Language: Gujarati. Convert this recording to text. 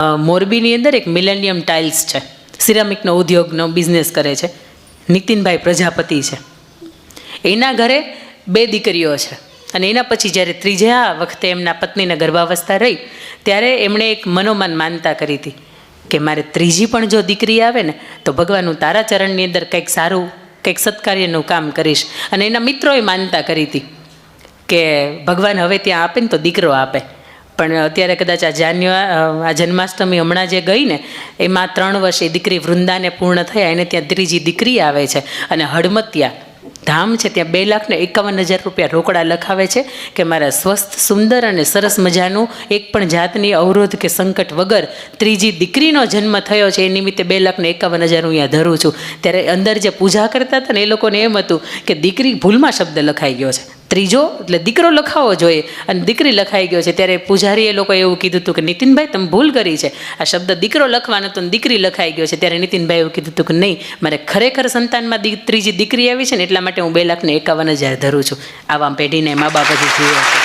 મોરબીની અંદર એક મિલેનિયમ ટાઇલ્સ છે. સિરામિકનો ઉદ્યોગનો બિઝનેસ કરે છે. નીતિનભાઈ પ્રજાપતિ છે. એના ઘરે બે દીકરીઓ છે. અને એના પછી જ્યારે ત્રીજા વખતે એમના પત્નીને ગર્ભાવસ્થા રહી, ત્યારે એમણે એક મનોમન માનતા કરી હતી કે મારે ત્રીજી પણ જો દીકરી આવે ને, તો ભગવાન હું તારા ચરણની અંદર કંઈક સારું, કંઈક સત્કાર્યનું કામ કરીશ. અને એના મિત્રોએ માનતા કરી હતી કે ભગવાન હવે ત્યાં આપે ને તો દીકરો આપે. પણ અત્યારે કદાચ આ જાન્યુઆ આ જન્માષ્ટમી હમણાં જે ગઈ ને એમાં ત્રણ વર્ષે દીકરી વૃંદાને પૂર્ણ થયા, એને ત્યાં ત્રીજી દીકરી આવે છે. અને હડમતિયા ધામ છે, ત્યાં બે લાખ ને એકાવન હજાર રૂપિયા રોકડા લખાવે છે કે મારા સ્વસ્થ, સુંદર અને સરસ મજાનું એક પણ જાતની અવરોધ કે સંકટ વગર ત્રીજી દીકરીનો જન્મ થયો છે, એ નિમિત્તે બે લાખ ને એકાવન હજાર હું અહીંયા ધરું છું. ત્યારે અંદર જે પૂજા કરતા હતા ને, એ લોકોને એમ હતું કે દીકરી ભૂલમાં શબ્દ લખાઈ ગયો છે. ત્રીજો, એટલે દીકરો લખાવો જોઈએ. અને દીકરી લખાઈ ગયો છે. ત્યારે પૂજારીએ લોકો એવું કીધું હતું કે, નીતિનભાઈ, તમે ભૂલ કરી છે. આ શબ્દ દીકરો લખવાનો હતો દીકરી લખાઈ ગયો છે. ત્યારે નીતિનભાઈ એવું કીધું હતું કે, નહીં, મારે ખરેખર સંતાનમાં ત્રીજી દીકરી આવી છે ને, એટલા માટે હું બે લાખને એકાવન હજાર ધરું છું. આવા પેઢીને મા બાપ છે.